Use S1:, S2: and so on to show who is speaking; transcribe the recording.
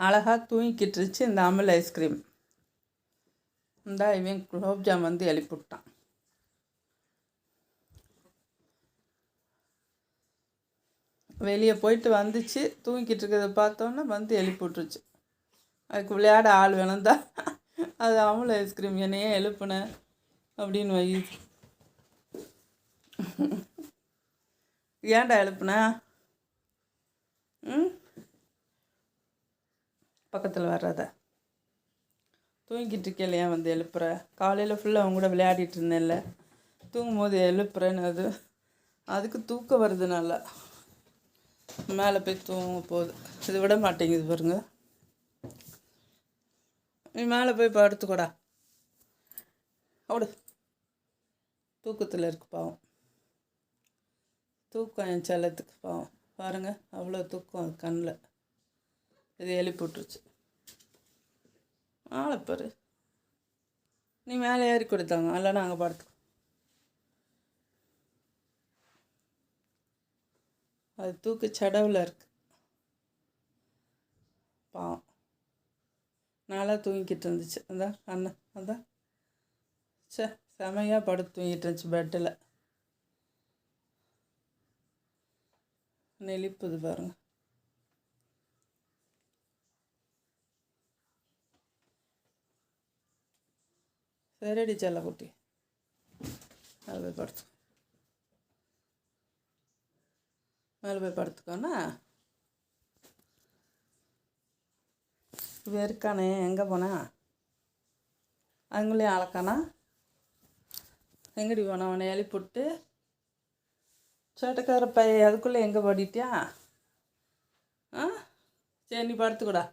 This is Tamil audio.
S1: அழகாக தூங்கிக்கிட்டுருச்சு இந்த அமுல் ஐஸ்கிரீம் இந்த இவன் குலோப்ஜாம் வந்து எழுப்பிவிட்டான். வெளியே போயிட்டு வந்துச்சு. தூங்கிக்கிட்டு இருக்கிறத பார்த்தோன்னே வந்து எழுப்பிவிட்டுருச்சு. அதுக்கு விளையாட ஆள் வேணும் தான் அது அமுல் ஐஸ்கிரீம் என்னையே எழுப்புனேன் அப்படின்னு வை. ஏன்டா எழுப்புன? ம்? பக்கத்தில் வர்றத. தூங்கிட்டு இருக்கேன் ஏன் வந்து எழுப்புற? காலையில் ஃபுல்லாக அவங்க கூட விளையாடிட்டு இருந்தேன்ல தூங்கும்போது எழுப்புறேன்னு அது அதுக்கு தூக்கம் வருது நல்லா மேலே போய் தூங்க போகுது. இது விட மாட்டேங்குது பாருங்க. நீ மேலே போய் படுத்துக்கோடா ஓடு. தூக்கத்தில் இருக்கு பாவம். தூக்கம் என் செல்லத்துக்கு பாவம். பாருங்கள் அவ்வளோ தூக்கம் கண்ணில். இது எழுப்பி விட்டுருச்சு. ஆளை நீ மேலே ஏறி கொடுத்தாங்க இல்லைன்னா நாங்கள் படுத்துக்கோ அது தூக்கு சடவில் இருக்கு. பாவம். நல்லா தூங்கிக்கிட்டு இருந்துச்சு. அதான் அண்ணன் அதான் சே செமையாக படுத்து தூங்கிட்டு இருந்துச்சு பெட்டில். நெளிப்புது பாருங்கள் சரிடி செல்லக்குட்டி மேலே போய் படுத்து மேலே போய் படுத்துக்கோண்ணா இவன் இருக்கானே எங்கே போனா அவங்களையும் அளக்கானா எங்கடி போனா அவனை எழுப்பிவிட்டு சேட்டக்கார பையன் அதுக்குள்ளே எங்கே பாடிட்டியா ஆ சரி நீ படுத்துக்கூடா